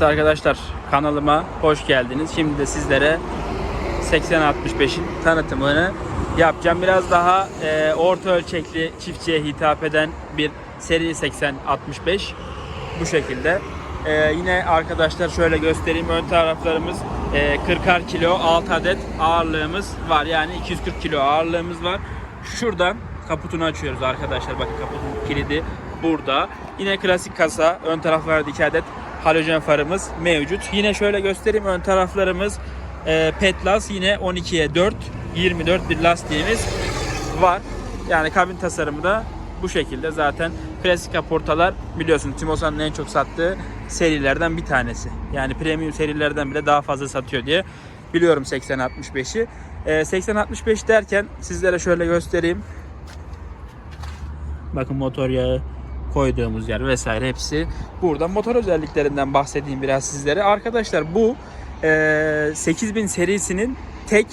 Evet arkadaşlar kanalıma hoş geldiniz. Şimdi de sizlere 8065'in tanıtımını yapacağım. Biraz daha e, orta ölçekli çiftçiye hitap eden bir seri 8065 bu şekilde. E, yine arkadaşlar şöyle göstereyim ön taraflarımız e, 40'ar kilo 6 adet ağırlığımız var. Yani 240 kilo ağırlığımız var. Şuradan kaputunu açıyoruz arkadaşlar. Bakın kaputun kilidi burada. Yine klasik kasa ön taraflarda 2 adet halojen farımız mevcut. Yine şöyle göstereyim ön taraflarımız e, Petlas yine 12'ye 4 24 bir lastiğimiz var. Yani kabin tasarımı da bu şekilde zaten klasik kaportalar biliyorsun Timosa'nın en çok sattığı serilerden bir tanesi. Yani premium serilerden bile daha fazla satıyor diye biliyorum 8065'i. E, 8065 derken sizlere şöyle göstereyim. Bakın motor yağı koyduğumuz yer vesaire hepsi burada. Motor özelliklerinden bahsedeyim biraz sizlere. Arkadaşlar bu e, 8000 serisinin tek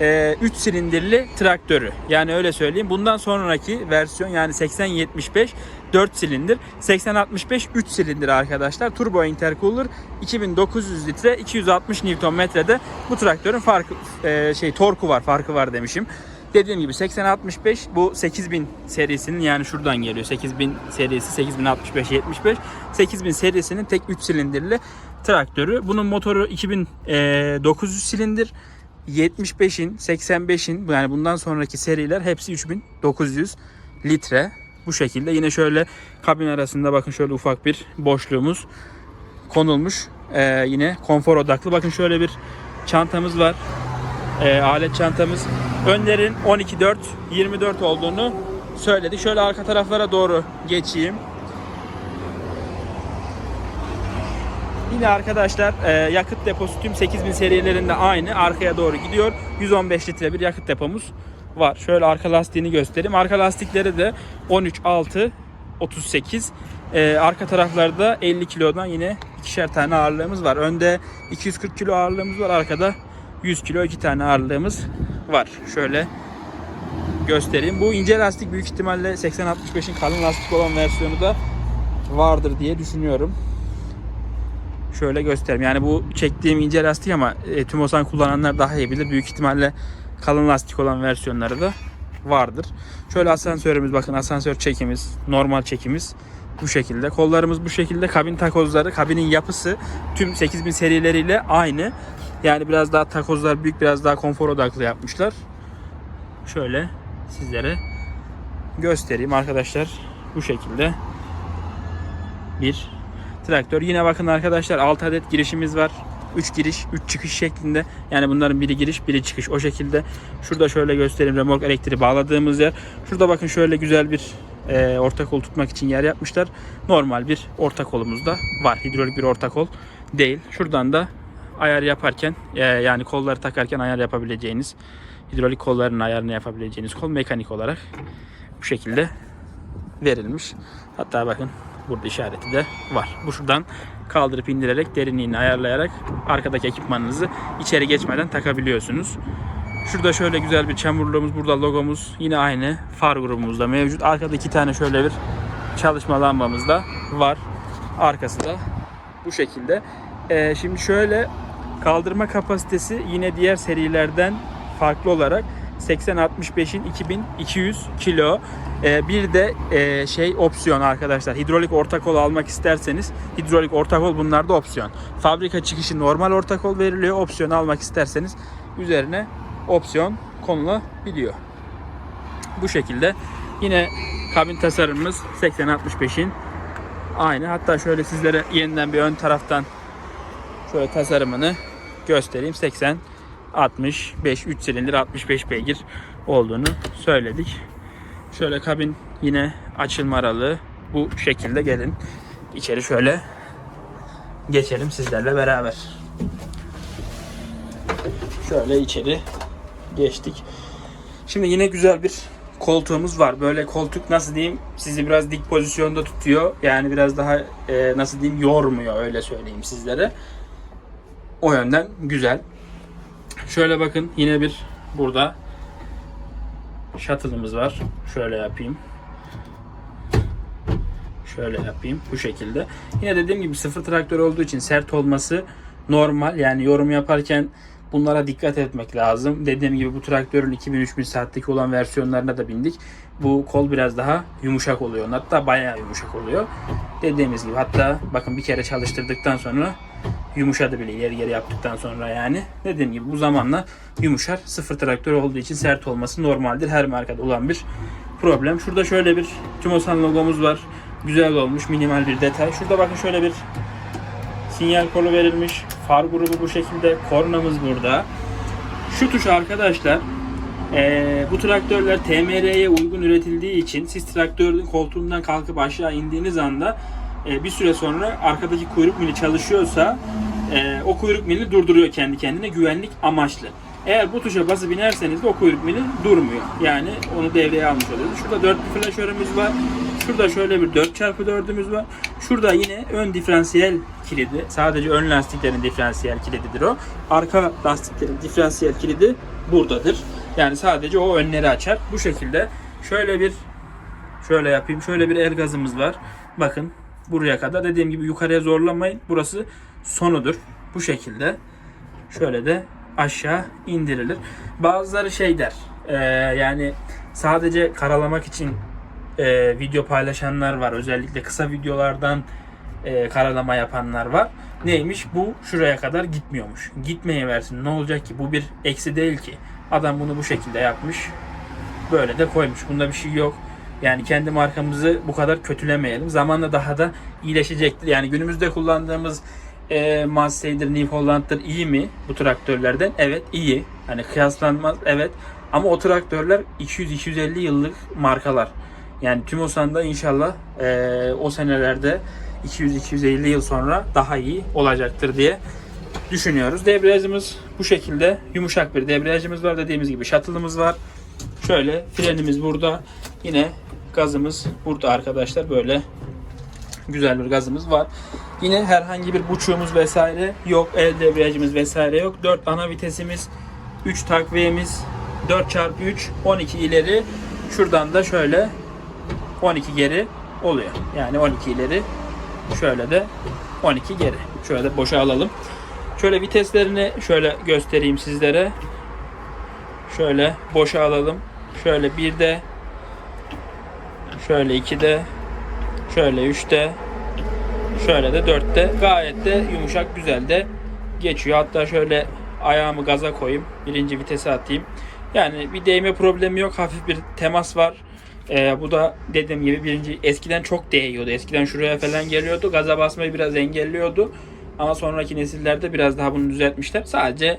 3 silindirli traktörü. Yani öyle söyleyeyim. Bundan sonraki versiyon yani 8075 4 silindir. 8065 3 silindir arkadaşlar. Turbo intercooler 2900 litre 260 Nm'de bu traktörün farkı e, şey torku var, farkı var demişim. Dediğim gibi 8065 bu 8000 serisinin yani şuradan geliyor. 8000 serisi 8065 75 8000 serisinin tek 3 silindirli traktörü. Bunun motoru 2900 silindir. 75'in, 85'in yani bundan sonraki seriler hepsi 3900 litre. Bu şekilde yine şöyle kabin arasında bakın şöyle ufak bir boşluğumuz konulmuş. Ee, yine konfor odaklı. Bakın şöyle bir çantamız var. Ee, alet çantamız. Önlerin 12-4, 24 olduğunu söyledi. Şöyle arka taraflara doğru geçeyim. Yine arkadaşlar e, yakıt deposu tüm 8000 serilerinde aynı. Arkaya doğru gidiyor. 115 litre bir yakıt depomuz var. Şöyle arka lastiğini göstereyim. Arka lastikleri de 13 6 38. E, arka taraflarda 50 kilodan yine ikişer tane ağırlığımız var. Önde 240 kilo ağırlığımız var. Arkada 100 kilo iki tane ağırlığımız var. Şöyle göstereyim. Bu ince lastik büyük ihtimalle 80-65'in kalın lastik olan versiyonu da vardır diye düşünüyorum. Şöyle göstereyim. Yani bu çektiğim ince lastik ama e, Tümosan kullananlar daha iyi bilir. Büyük ihtimalle kalın lastik olan versiyonları da vardır. Şöyle asansörümüz bakın asansör çekimiz, normal çekimiz bu şekilde. Kollarımız bu şekilde. Kabin takozları, kabinin yapısı tüm 8000 serileriyle aynı. Yani biraz daha takozlar büyük, biraz daha konfor odaklı yapmışlar. Şöyle sizlere göstereyim arkadaşlar. Bu şekilde bir traktör. Yine bakın arkadaşlar 6 adet girişimiz var. 3 giriş, 3 çıkış şeklinde. Yani bunların biri giriş, biri çıkış o şekilde. Şurada şöyle göstereyim remork elektriği bağladığımız yer. Şurada bakın şöyle güzel bir e, orta kol tutmak için yer yapmışlar. Normal bir orta kolumuz da var. Hidrolik bir orta kol değil. Şuradan da ayar yaparken e, yani kolları takarken ayar yapabileceğiniz hidrolik kolların ayarını yapabileceğiniz kol mekanik olarak bu şekilde verilmiş. Hatta bakın burada işareti de var. Bu şuradan kaldırıp indirerek derinliğini ayarlayarak arkadaki ekipmanınızı içeri geçmeden takabiliyorsunuz. Şurada şöyle güzel bir çamurluğumuz, burada logomuz yine aynı far grubumuzda mevcut. Arkada iki tane şöyle bir çalışma lambamız da var. Arkası da bu şekilde. Ee, şimdi şöyle kaldırma kapasitesi yine diğer serilerden farklı olarak 80-65'in 2200 kilo. Ee, bir de e, şey opsiyon arkadaşlar. Hidrolik orta kol almak isterseniz hidrolik orta kol bunlar da opsiyon. Fabrika çıkışı normal orta kol veriliyor. Opsiyon almak isterseniz üzerine opsiyon konulabiliyor. Bu şekilde yine kabin tasarımımız 80-65'in aynı. Hatta şöyle sizlere yeniden bir ön taraftan şöyle tasarımını göstereyim. 80 65 3 silindir 65 beygir olduğunu söyledik. Şöyle kabin yine açılma aralığı bu şekilde gelin. İçeri şöyle geçelim sizlerle beraber. Şöyle içeri geçtik. Şimdi yine güzel bir koltuğumuz var. Böyle koltuk nasıl diyeyim sizi biraz dik pozisyonda tutuyor. Yani biraz daha e, nasıl diyeyim yormuyor öyle söyleyeyim sizlere. O yönden güzel. Şöyle bakın yine bir burada shuttle'ımız var. Şöyle yapayım. Şöyle yapayım bu şekilde. Yine dediğim gibi sıfır traktör olduğu için sert olması normal. Yani yorum yaparken bunlara dikkat etmek lazım. Dediğim gibi bu traktörün 2000-3000 saatlik olan versiyonlarına da bindik. Bu kol biraz daha yumuşak oluyor. Hatta bayağı yumuşak oluyor. Dediğimiz gibi hatta bakın bir kere çalıştırdıktan sonra yumuşadı bile ileri geri yaptıktan sonra yani. Dediğim gibi bu zamanla yumuşar. Sıfır traktör olduğu için sert olması normaldir. Her markada olan bir problem. Şurada şöyle bir Tümosan logomuz var. Güzel olmuş. Minimal bir detay. Şurada bakın şöyle bir sinyal kolu verilmiş. Far grubu bu şekilde. Kornamız burada. Şu tuş arkadaşlar eee, bu traktörler TMR'ye uygun üretildiği için siz traktörün koltuğundan kalkıp aşağı indiğiniz anda e, bir süre sonra arkadaki kuyruk mili çalışıyorsa e, o kuyruk milini durduruyor kendi kendine güvenlik amaçlı. Eğer bu tuşa basıp inerseniz de o kuyruk mili durmuyor. Yani onu devreye almış oluyoruz. Şurada 4 flaşörümüz var. Şurada şöyle bir 4x4'ümüz var. Şurada yine ön diferansiyel kilidi. Sadece ön lastiklerin diferansiyel kilididir o. Arka lastiklerin diferansiyel kilidi buradadır. Yani sadece o önleri açar. Bu şekilde şöyle bir Şöyle yapayım. Şöyle bir el gazımız var. Bakın buraya kadar dediğim gibi yukarıya zorlamayın. Burası sonudur. Bu şekilde. Şöyle de aşağı indirilir. Bazıları şey der. e, yani sadece karalamak için e, video paylaşanlar var. Özellikle kısa videolardan e, karalama yapanlar var. Neymiş? Bu şuraya kadar gitmiyormuş. Gitmeye versin. Ne olacak ki? Bu bir eksi değil ki. Adam bunu bu şekilde yapmış böyle de koymuş. Bunda bir şey yok. Yani kendi markamızı bu kadar kötülemeyelim. Zamanla daha da iyileşecektir. Yani günümüzde kullandığımız e, Massey'dir, New Holland'dır iyi mi bu traktörlerden? Evet iyi. Hani kıyaslanmaz evet. Ama o traktörler 200-250 yıllık markalar. Yani Tümosan'da inşallah e, o senelerde 200-250 yıl sonra daha iyi olacaktır diye düşünüyoruz. Debriyajımız bu şekilde yumuşak bir debriyajımız var. Dediğimiz gibi shuttle'ımız var. Şöyle frenimiz burada. Yine gazımız burada arkadaşlar. Böyle güzel bir gazımız var. Yine herhangi bir buçuğumuz vesaire yok. El debriyajımız vesaire yok. 4 ana vitesimiz, 3 takviyemiz, 4x3, 12 ileri. Şuradan da şöyle 12 geri oluyor. Yani 12 ileri şöyle de 12 geri. Şöyle de boşa alalım. Şöyle viteslerini şöyle göstereyim sizlere. Şöyle boşa alalım. Şöyle bir de şöyle iki de şöyle üç de şöyle de dörtte gayet de yumuşak güzel de geçiyor. Hatta şöyle ayağımı gaza koyayım. Birinci vitese atayım. Yani bir değme problemi yok. Hafif bir temas var. Ee, bu da dediğim gibi birinci eskiden çok değiyordu. Eskiden şuraya falan geliyordu. Gaza basmayı biraz engelliyordu. Ama sonraki nesillerde biraz daha bunu düzeltmişler. Sadece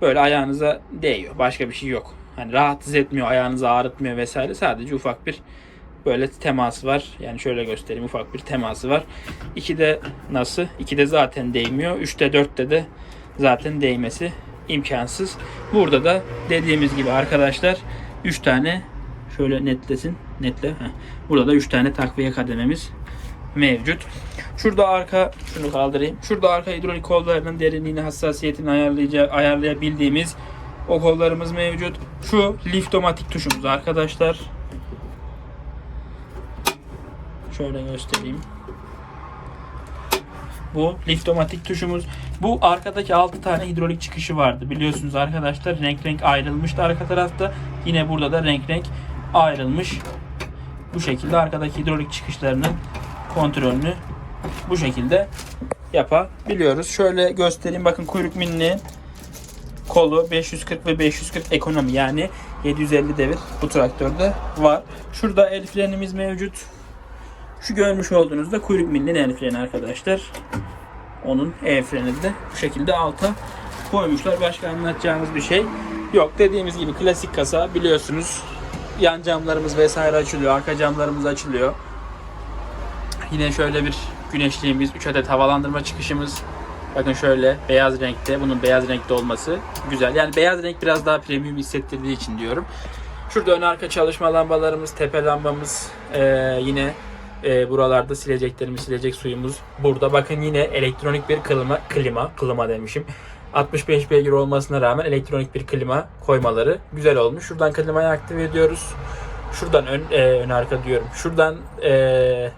böyle ayağınıza değiyor. Başka bir şey yok. Hani rahatsız etmiyor, ayağınızı ağrıtmıyor vesaire. Sadece ufak bir böyle teması var. Yani şöyle göstereyim ufak bir teması var. 2'de nasıl? 2'de zaten değmiyor. 3'te 4'te de zaten değmesi imkansız. Burada da dediğimiz gibi arkadaşlar 3 tane şöyle netlesin. Netle. Heh. Burada da 3 tane takviye kadememiz mevcut. Şurada arka şunu kaldırayım. Şurada arka hidrolik kollarının derinliğini, hassasiyetini ayarlayacağı, ayarlayabildiğimiz o kollarımız mevcut. Şu liftomatik tuşumuz arkadaşlar. Şöyle göstereyim. Bu liftomatik tuşumuz. Bu arkadaki 6 tane hidrolik çıkışı vardı. Biliyorsunuz arkadaşlar renk renk ayrılmıştı arka tarafta. Yine burada da renk renk ayrılmış. Bu şekilde arkadaki hidrolik çıkışlarının kontrolünü bu şekilde yapabiliyoruz. Şöyle göstereyim. Bakın kuyruk milli kolu 540 ve 540 ekonomi yani 750 devir bu traktörde var. Şurada el frenimiz mevcut. Şu görmüş olduğunuzda kuyruk milinin el freni arkadaşlar. Onun el freni de bu şekilde alta koymuşlar. Başka anlatacağımız bir şey yok. Dediğimiz gibi klasik kasa biliyorsunuz. Yan camlarımız vesaire açılıyor. Arka camlarımız açılıyor. Yine şöyle bir güneşliğimiz, 3 adet havalandırma çıkışımız. Bakın şöyle beyaz renkte. Bunun beyaz renkte olması güzel. Yani beyaz renk biraz daha premium hissettirdiği için diyorum. Şurada ön arka çalışma lambalarımız, tepe lambamız, ee, yine e, buralarda sileceklerimiz, silecek suyumuz burada. Bakın yine elektronik bir klima, klima, klima demişim. 65 beygir olmasına rağmen elektronik bir klima koymaları güzel olmuş. Şuradan klimayı aktive ediyoruz. Şuradan ön, e, ön arka diyorum. Şuradan e,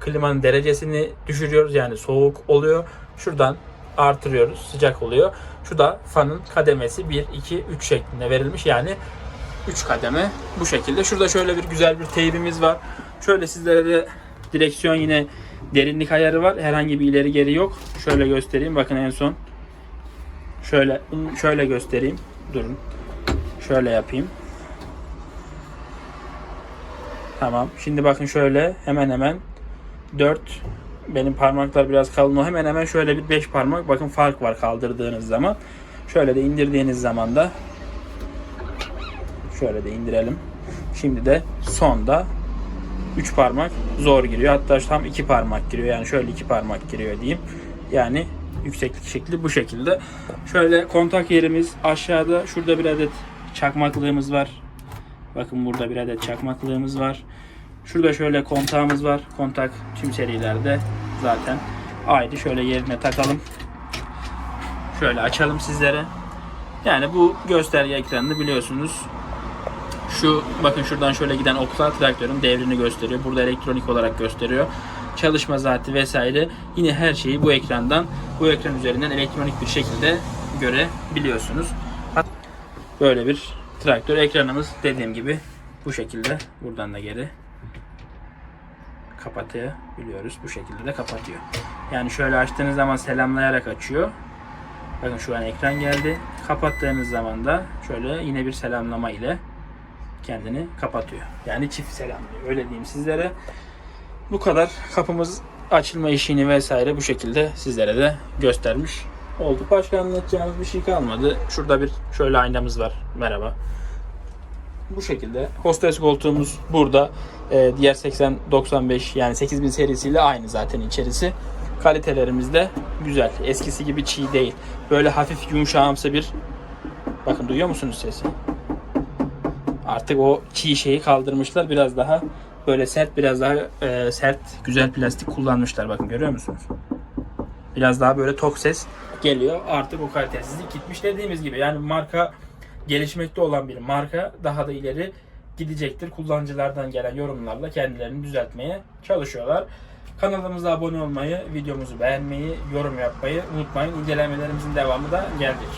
klimanın derecesini düşürüyoruz yani soğuk oluyor. Şuradan artırıyoruz sıcak oluyor. Şu da fanın kademesi 1, 2, 3 şeklinde verilmiş yani 3 kademe bu şekilde. Şurada şöyle bir güzel bir teybimiz var. Şöyle sizlere de direksiyon yine derinlik ayarı var. Herhangi bir ileri geri yok. Şöyle göstereyim. Bakın en son şöyle şöyle göstereyim. Durun. Şöyle yapayım. Tamam. Şimdi bakın şöyle hemen hemen 4 benim parmaklar biraz kalın o hemen hemen şöyle bir 5 parmak bakın fark var kaldırdığınız zaman. Şöyle de indirdiğiniz zaman da şöyle de indirelim. Şimdi de sonda 3 parmak zor giriyor. Hatta tam 2 parmak giriyor. Yani şöyle 2 parmak giriyor diyeyim. Yani yükseklik şekli bu şekilde. Şöyle kontak yerimiz aşağıda. Şurada bir adet çakmaklığımız var. Bakın burada bir adet çakmaklığımız var. Şurada şöyle kontağımız var. Kontak tüm serilerde zaten ayrı. Şöyle yerine takalım. Şöyle açalım sizlere. Yani bu gösterge ekranını biliyorsunuz. Şu bakın şuradan şöyle giden oktal traktörün devrini gösteriyor. Burada elektronik olarak gösteriyor. Çalışma zaati vesaire. Yine her şeyi bu ekrandan, bu ekran üzerinden elektronik bir şekilde görebiliyorsunuz. Böyle bir traktör ekranımız dediğim gibi bu şekilde. Buradan da geri kapatabiliyoruz. Bu şekilde de kapatıyor. Yani şöyle açtığınız zaman selamlayarak açıyor. Bakın şu an ekran geldi. Kapattığınız zaman da şöyle yine bir selamlama ile kendini kapatıyor. Yani çift selamlıyor. Öyle diyeyim sizlere. Bu kadar kapımız açılma işini vesaire bu şekilde sizlere de göstermiş olduk. Başka anlatacağımız bir şey kalmadı. Şurada bir şöyle aynamız var. Merhaba. Bu şekilde. Hostes koltuğumuz burada. Ee, diğer 80-95 yani 8000 serisiyle aynı zaten içerisi. Kalitelerimiz de güzel. Eskisi gibi çiğ değil. Böyle hafif yumuşağımsı bir Bakın duyuyor musunuz sesi? Artık o çiğ şeyi kaldırmışlar. Biraz daha böyle sert, biraz daha e, sert, güzel plastik kullanmışlar. Bakın görüyor musunuz? Biraz daha böyle tok ses geliyor. Artık o kalitesizlik gitmiş dediğimiz gibi. Yani marka gelişmekte olan bir marka daha da ileri gidecektir. Kullanıcılardan gelen yorumlarla kendilerini düzeltmeye çalışıyorlar. Kanalımıza abone olmayı, videomuzu beğenmeyi, yorum yapmayı unutmayın. İncelemelerimizin devamı da gelecek.